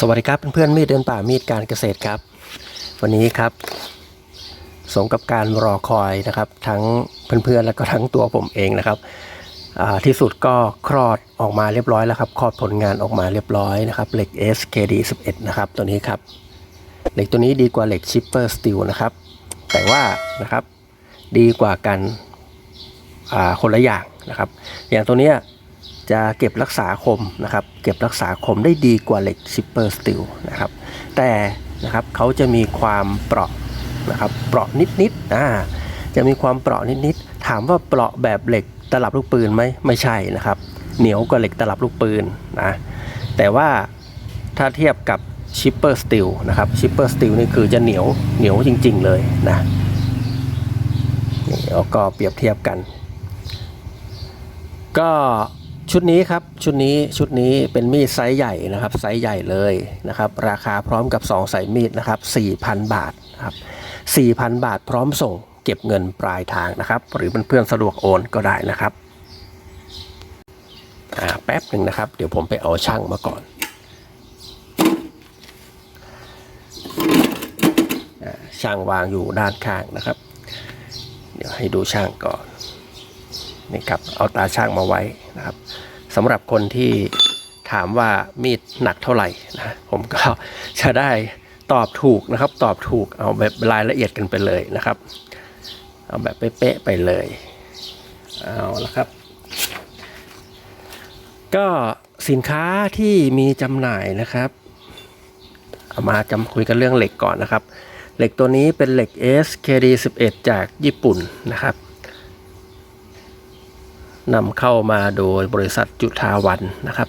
สวัสดีครับเพื่อนๆมีดเดินป่ามีดการเกษตรครับ วันนี้ครับ สมกับการรอคอยนะครับ ทั้งเพื่อนๆแล้วก็ทั้งตัวผมเองนะครับที่สุดก็คลอดออกมาเรียบร้อยแล้วครับคลอดผลงานออกมาเรียบร้อยนะครับเหล็ก SKD 11นะครับตัวนี้ครับเหล็กตัวนี้ดีกว่าเหล็ก Shipper Steel นะครับแต่ว่านะครับดีกว่ากันคนละอย่างนะครับ อย่างตัวเนี้ย จะเก็บรักษาคมนะครับ เก็บรักษาคมได้ดีกว่าเหล็กชิปเปอร์สตีลนะครับ แต่นะครับเขาจะมีความเปราะนะครับ เปราะนิดๆอ่าจะมีความเปราะนิดๆถามว่าเปราะแบบเหล็กตลับลูกปืนไหมไม่ใช่นะครับ เหนียวกว่าเหล็กตลับลูกปืนนะแต่ว่าถ้าเทียบกับชิปเปอร์สตีลนะครับชิปเปอร์สตีลนี่คือจะเหนียวเหนียวจริง ๆ เลยนะนี่ก็เปรียบเทียบกัน ก็ ชุดนี้ครับชุดนี้ชุดนี้เป็นมีดไซส์ใหญ่นะครับไซส์ใหญ่เลยนะครับราคาพร้อมกับ2สายมีดนะครับ4,000 บาทครับ4,000 บาทพร้อมส่งเก็บเงินปลายทางนะครับ หรือเพื่อนๆสะดวกโอนก็ได้นะครับอ่าแป๊บหนึ่งนะครับ เดี๋ยวผมไปเอาช่างมาก่อนอช่างวางอยู่ด้านข้างนะครับ เดี๋ยวให้ดูช่างก่อนนี่ครับเอาตาช่างมาไว้นะครับ สำหรับคนที่ถามว่ามีดหนักเท่าไหร่นะผมก็จะได้ตอบถูกนะครับ ตอบถูกเอาแบบรายละเอียดกันไปเลยนะครับ เอาแบบเป๊ะๆไปเลยเอาละครับ ก็สินค้าที่มีจำหน่ายนะครับเอามาจำคุยกันเรื่องเหล็กก่อนนะครับ เหล็กตัวนี้เป็นเหล็ก SKD 11 จากญี่ปุ่นนะครับ นำเข้ามาโดยบริษัทจุฑาวันนะครับ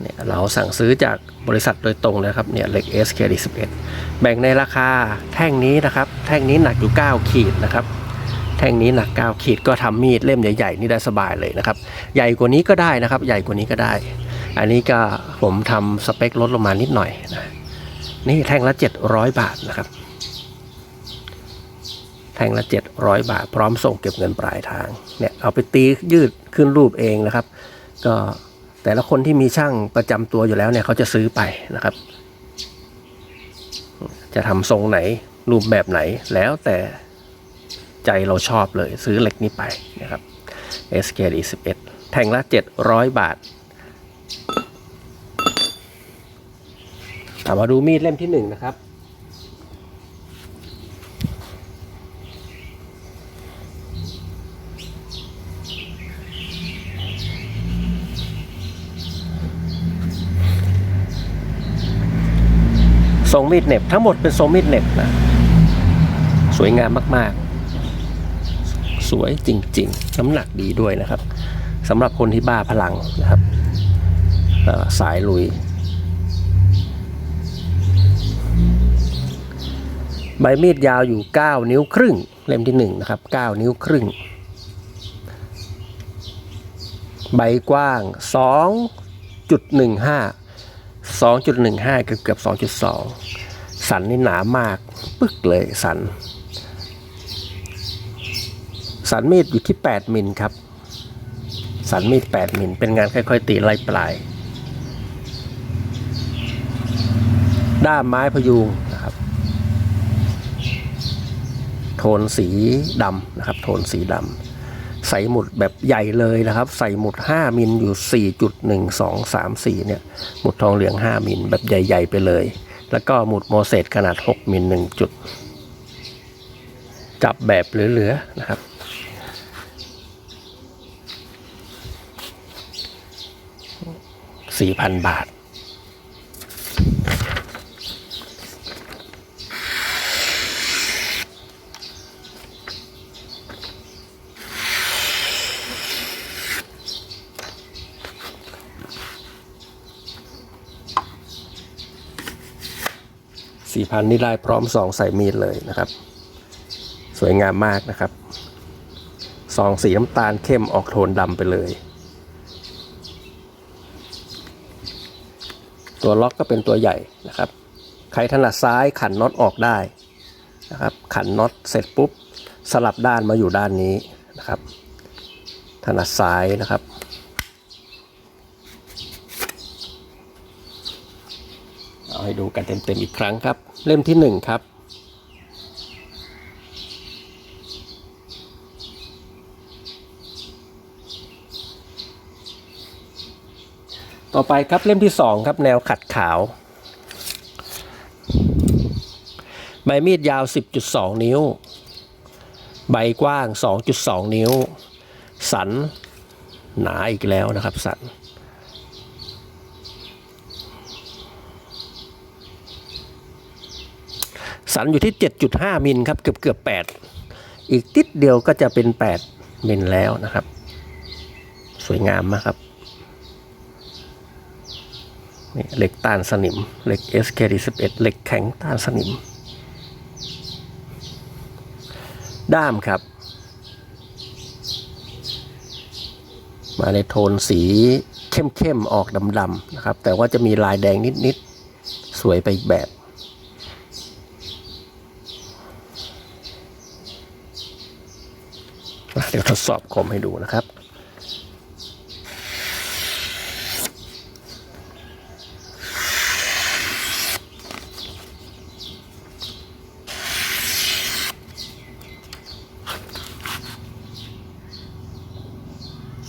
เนี่ยเราสั่งซื้อจากบริษัทโดยตรงเลยครับเนี่ยเหล็ก SKD 11 แบ่งในราคาแท่งนี้นะครับ แท่งนี้หนักอยู่ 9 ขีดนะครับ แท่งนี้หนัก 9 ขีดก็ทำมีดเล่มใหญ่ๆนี่ได้สบายเลยนะครับ ใหญ่กว่านี้ก็ได้นะครับ ใหญ่กว่านี้ก็ได้ อันนี้ก็ผมทำสเปคลดลงมานิดหน่อยนะนี่แท่งละ 700 บาทนะครับ แท่งละ 700 บาท พร้อมส่งเก็บเงินปลายทางเนี่ยเอาไปตียืดขึ้นรูปเองนะครับ ก็แต่ละคนที่มีช่างประจำตัวอยู่แล้วเนี่ยเขาจะซื้อไปนะครับ จะทำทรงไหนรูปแบบไหนแล้วแต่ใจเราชอบเลยซื้อเหล็กนี้ไปนะครับ SKD 11แท่งละ 700 บาทเอามาดูมีดเล่มที่1นะครับ ทรงมีดเน็บทั้งหมดเป็นทรงมีดเน็บนะสวยงามมากๆ สวยจริง ๆ น้ำหนักดีด้วยนะครับสำหรับคนที่บ้าพลังนะครับสายลุย ใบมีดยาวอยู่ 9 นิ้วครึ่ง เล่มที่ 1 นะครับ 9 นิ้วครึ่ง ใบกว้าง 2.15 2.15 เกือบเกือบ2.2 สันนี่หนามาก ปึ๊กเลยสัน สันมีดอยู่ที่ 8 มิลครับ สันมีด 8 มิล เป็นงานค่อยๆ ตีไล่ปลาย ด้ามไม้พยุงนะครับ โทนสีดำนะครับ โทนสีดำ ใส่หมุดแบบใหญ่เลยนะครับ ใส่หมุด 5 มิลอยู่ 4.1234 เนี่ย หมุดทองเหลือง 5 มิลแบบใหญ่ ๆ ไปเลย แล้วก็หมุดโมเสสขนาด 6 มิล1จุด จับแบบเหลือๆนะครับ4,000 บาท สี่พันนี่ได้พร้อมสองใส่มีดเลยนะครับ สวยงามมากนะครับสองสีน้ำตาลเข้มออกโทนดำไปเลย ตัวล็อกก็เป็นตัวใหญ่นะครับ ใครถนัดซ้ายขันน็อตออกได้นะครับ ขันน็อตเสร็จปุ๊บ สลับด้านมาอยู่ด้านนี้นะครับ ถนัดซ้ายนะครับ เอา ให้ดูกันเต็มๆอีกครั้งครับ เล่มที่หนึ่งครับต่อไปครับเล่มที่สองครับแนวขัดขาว ใบมีดยาว 10.2 นิ้ว ใบกว้าง 2.2 นิ้ว สันหนาอีกแล้วนะครับสัน สันอยู่ที่ 7.5 มิลครับเกือบเกือบ8อีกติดเดียวก็จะเป็น 8 มิลแล้วนะครับ สวยงามมากครับนี่เหล็กต้านสนิมเหล็ก SKD11 เหล็กแข็งต้านสนิม ด้ามครับ มาในโทนสีเข้มๆ ออกดำๆนะครับ แต่ว่าจะมีลายแดงนิดๆ สวยไปอีกแบบ เดี๋ยวทดสอบคมให้ดูนะครับ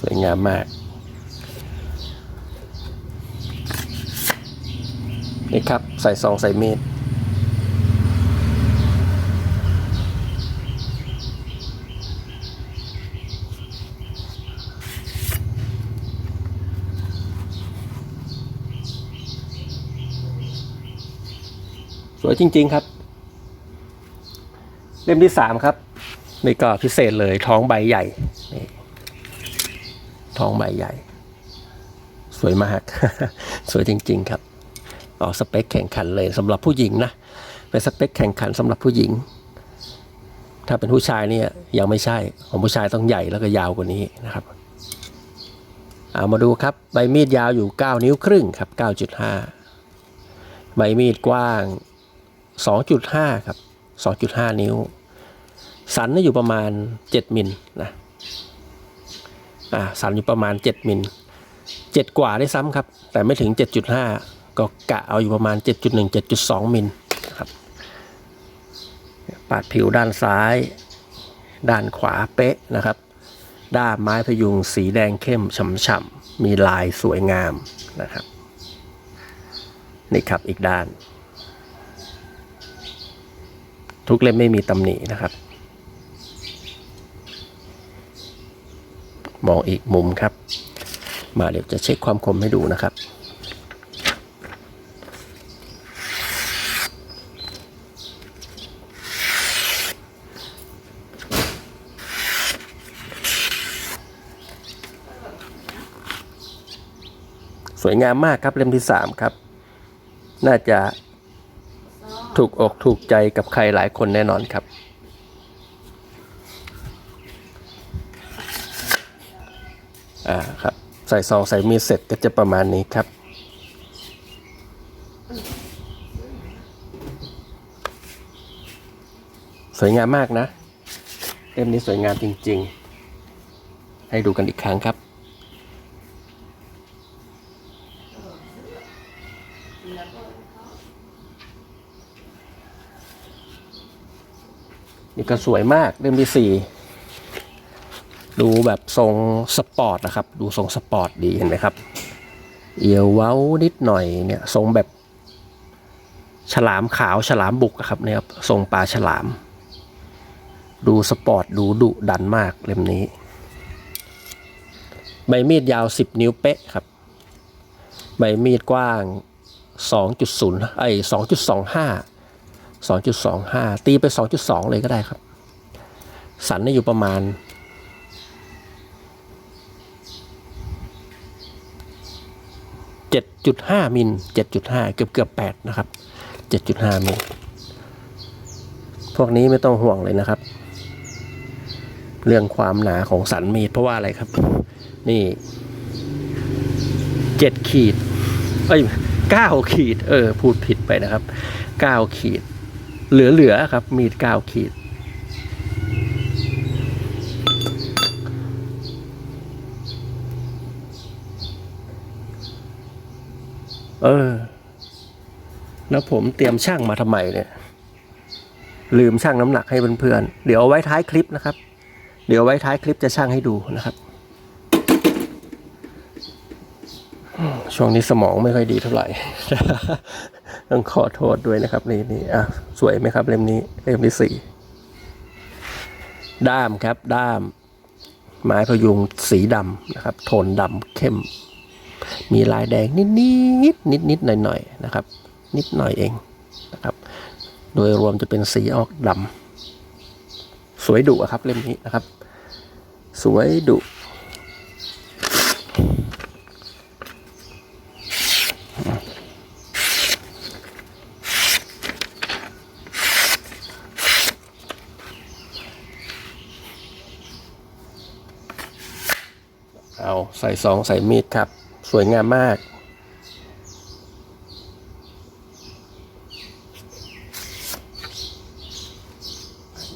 สวยงามมาก นี่ครับ ใส่ซองใส่มีด วยจริง ๆครับ เล่มที่สามครับนี่ก็พิเศษเลยท้องใบใหญ่ท้องใบใหญ่ สวยมาก สวยจริง ๆ ครับออกสเปคแข่งขันเลยสำหรับผู้หญิงนะเป็นสเปคแข่งขันสำหรับผู้หญิง ถ้าเป็นผู้ชายเนี่ยยังไม่ใช่ของผู้ชายต้องใหญ่แล้วก็ยาวกว่านี้นะครับเอามาดูครับใบมีดยาวอยู่ 9 นิ้วครึ่งครับ 9.5 ใบมีดกว้าง 2.5 ครับ 2.5 นิ้ว สันนี่อยู่ประมาณ 7มิลนะอ่าสันอยู่ประมาณ 7มิล7 กว่าได้ซ้ำครับ แต่ไม่ถึง 7.5 ก็กะเอาอยู่ประมาณ 7.1 7.2มิลครับปาดผิวด้านซ้าย ด้านขวาเป๊ะนะครับ ด้ามไม้พยุงสีแดงเข้มฉ่ำๆมีลายสวยงามนะครับ นี่ครับอีกด้าน ทุกเล่มไม่มีตำหนินะครับ มองอีกมุมครับ มาเดี๋ยวจะเช็คความคมให้ดูนะครับสวยงามมากครับเล่มที่สามครับ น่าจะ ถูกอกถูกใจกับใครหลายคนแน่นอนครับ อ่าครับ ใส่ซองใส่มีดเสร็จก็จะประมาณนี้ครับสวยงามมากนะ เล่มนี้สวยงามจริง ๆ ให้ดูกันอีกครั้งครับ ก็สวยมากเล่มที่สี่ดูแบบทรงสปอร์ตนะครับ ดูทรงสปอร์ตดีเห็นไหมครับ เอียวเว้านิดหน่อยเนี่ยทรงแบบฉลามขาวฉลามบุกอะครับเนี่ยครับทรงปลาฉลาม ดูสปอร์ตดูดุดันมากเล่มนี้ ใบมีดยาว 10 นิ้วเป๊ะครับ ใบมีดกว้าง 2.0ไอ้2.25 2.25 ตีไป 2.2 เลยก็ได้ครับ สันนี่อยู่ประมาณ 7.5 มิล 7.5 เกือบเกือบ8นะครับ 7.5 มิล พวกนี้ไม่ต้องห่วงเลยนะครับ เรื่องความหนาของสันมีดเพราะว่าอะไรครับ นี่ 7 ขีด เอ้ย9ขีด เออ พูดผิดไปนะครับ 9 ขีด เหลือๆครับ มีด9ขีด เออ แล้วผมเตรียมช่างมาทำไมเนี่ย ลืมช่างน้ำหนักให้เพื่อนๆ เดี๋ยวเอาไว้ท้ายคลิปนะครับ เดี๋ยวไว้ท้ายคลิปจะช่างให้ดูนะครับ ช่วงนี้สมองไม่ค่อยดีเท่าไหร่ ต้องขอโทษด้วยนะครับนี่นี่อะสวยไหมครับเล่มนี้เล่มที่สี่ด้ามครับด้าม ไม้พยุงสีดำนะครับ โทนดำเข้ม มีลายแดงนิดนิดนิดนิดหน่อยหน่อยนะครับ นิดหน่อยเองนะครับ โดยรวมจะเป็นสีออกดำสวยดุครับเล่มนี้นะครับ สวยดุ เอาใส่ซองใส่มีดครับ สวยงามมาก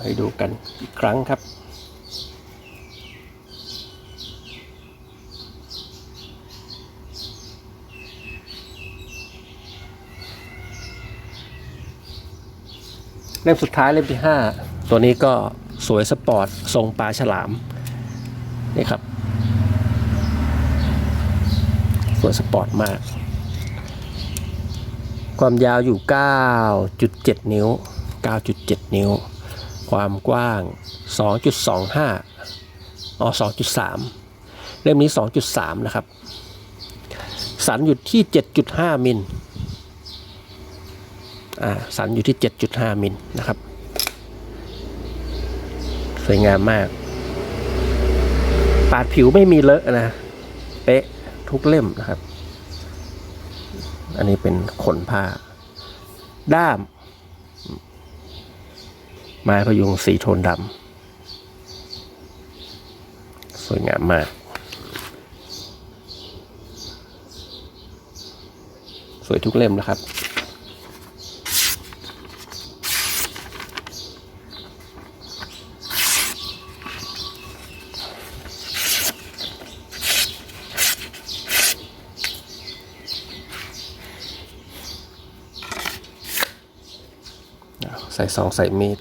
ให้ดูกันอีกครั้งครับ เล่มสุดท้ายเล่มที่ห้าตัวนี้ก็สวยสปอร์ตทรงปลาฉลาม นี่ครับ สวยสปอร์ตมาก ความยาวอยู่ 9.7 นิ้ว 9.7 นิ้ว ความกว้าง 2.25อ๋อ2.3 เล่มนี้ 2.3 นะครับ สันอยู่ที่ 7.5 มิลอ่าสันอยู่ที่ 7.5 มิลนะครับ สวยงามมาก ปาดผิวไม่มีเลอะนะ เป๊ะ ทุกเล่มนะครับ อันนี้เป็นขนผ้า ด้าม ไม้พยุงสีโทนดำสวยงามมาก สวยทุกเล่มนะครับ ใส่ซองใส่มีด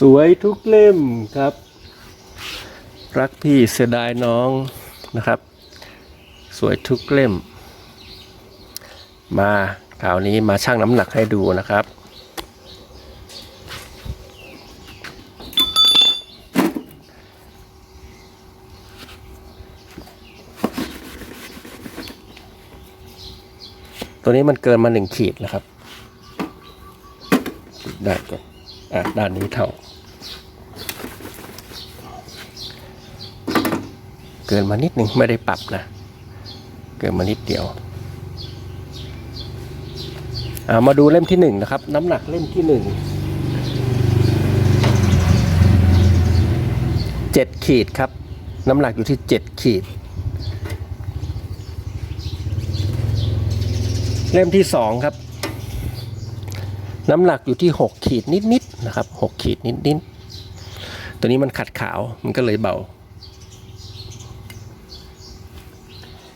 สวยทุกเล่มครับ รักพี่เสียดายน้องนะครับ สวยทุกเล่ม มาคราวนี้มาชั่งน้ำหนักให้ดูนะครับ ตัวนี้มันเกินมาหนึ่งขีดแล้วครับด้านก่อนอะด้านนี้เท่า เกินมานิดหนึ่งไม่ได้ปรับนะ เกินมานิดเดียวอ่ามาดูเล่มที่หนึ่งนะครับ น้ำหนักเล่มที่หนึ่งเจ็ดขีดครับ น้ำหนักอยู่ที่เจ็ดขีด เล่มที่สองครับ น้ำหนักอยู่ที่หกขีดนิดๆนะครับหกขีดนิดๆตัวนี้มันขัดขาวมันก็เลยเบา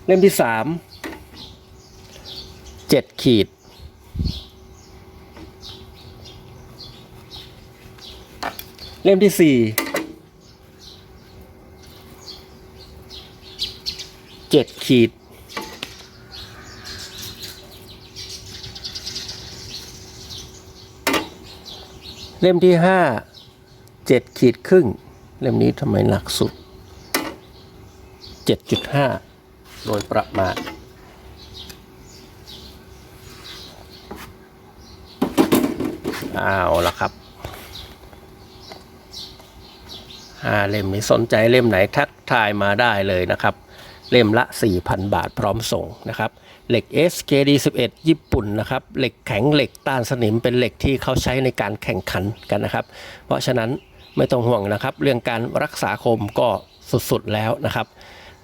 เล่มที่สามเจ็ดขีด เล่มที่สี่เจ็ดขีด เล่มที่ห้าเจ็ดขีดครึ่ง เล่มนี้ทำไมหนักสุดเจ็ดจุดห้าโดยประมาณเอาละครับห้าเล่มนี้สนใจเล่มไหนทักทายมาได้เลยนะครับ เล่มละ 4,000 บาทพร้อมส่งนะครับ เหล็ก SKD 11 ญี่ปุ่นนะครับ เหล็กแข็งเหล็กต้านสนิมเป็นเหล็กที่เขาใช้ในการแข่งขันกันนะครับ เพราะฉะนั้นไม่ต้องห่วงนะครับ เรื่องการรักษาคมก็สุดๆแล้วนะครับ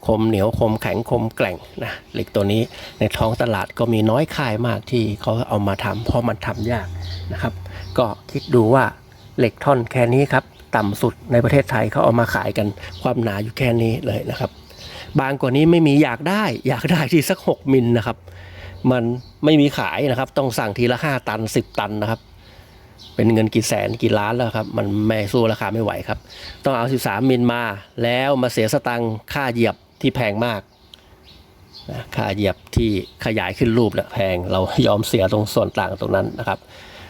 คมเหนียวคมแข็งคมแกร่งนะเหล็กตัวนี้ในท้องตลาดก็มีน้อยค่ายมากที่เขาเอามาทำเพราะมันทำยากนะครับ ก็คิดดูว่าเหล็กท่อนแค่นี้ครับ ต่ำสุดในประเทศไทยเขาเอามาขายกันความหนาอยู่แค่นี้เลยนะครับ บางกว่านี้ไม่มีอยากได้ อยากได้ที่สัก 6 มิลนะครับ มันไม่มีขายนะครับ ต้องสั่งทีละ 5 ตัน 10 ตันนะครับ เป็นเงินกี่แสนกี่ล้านแล้วครับ มันไม่สู้ราคาไม่ไหวครับ ต้องเอา 13 มิลมา แล้วมาเสียสตังค่าเหยียบที่แพงมากนะค่าเหยียบที่ขยายขึ้นรูปนะแพงเรายอมเสียตรงส่วนต่างตรงนั้นนะครับ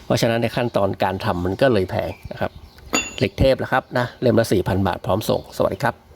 เพราะฉะนั้นในขั้นตอนการทำมันก็เลยแพงนะครับเหล็กเทพนะครับนะเล่มละ4,000 บาทพร้อมส่ง สวัสดีครับ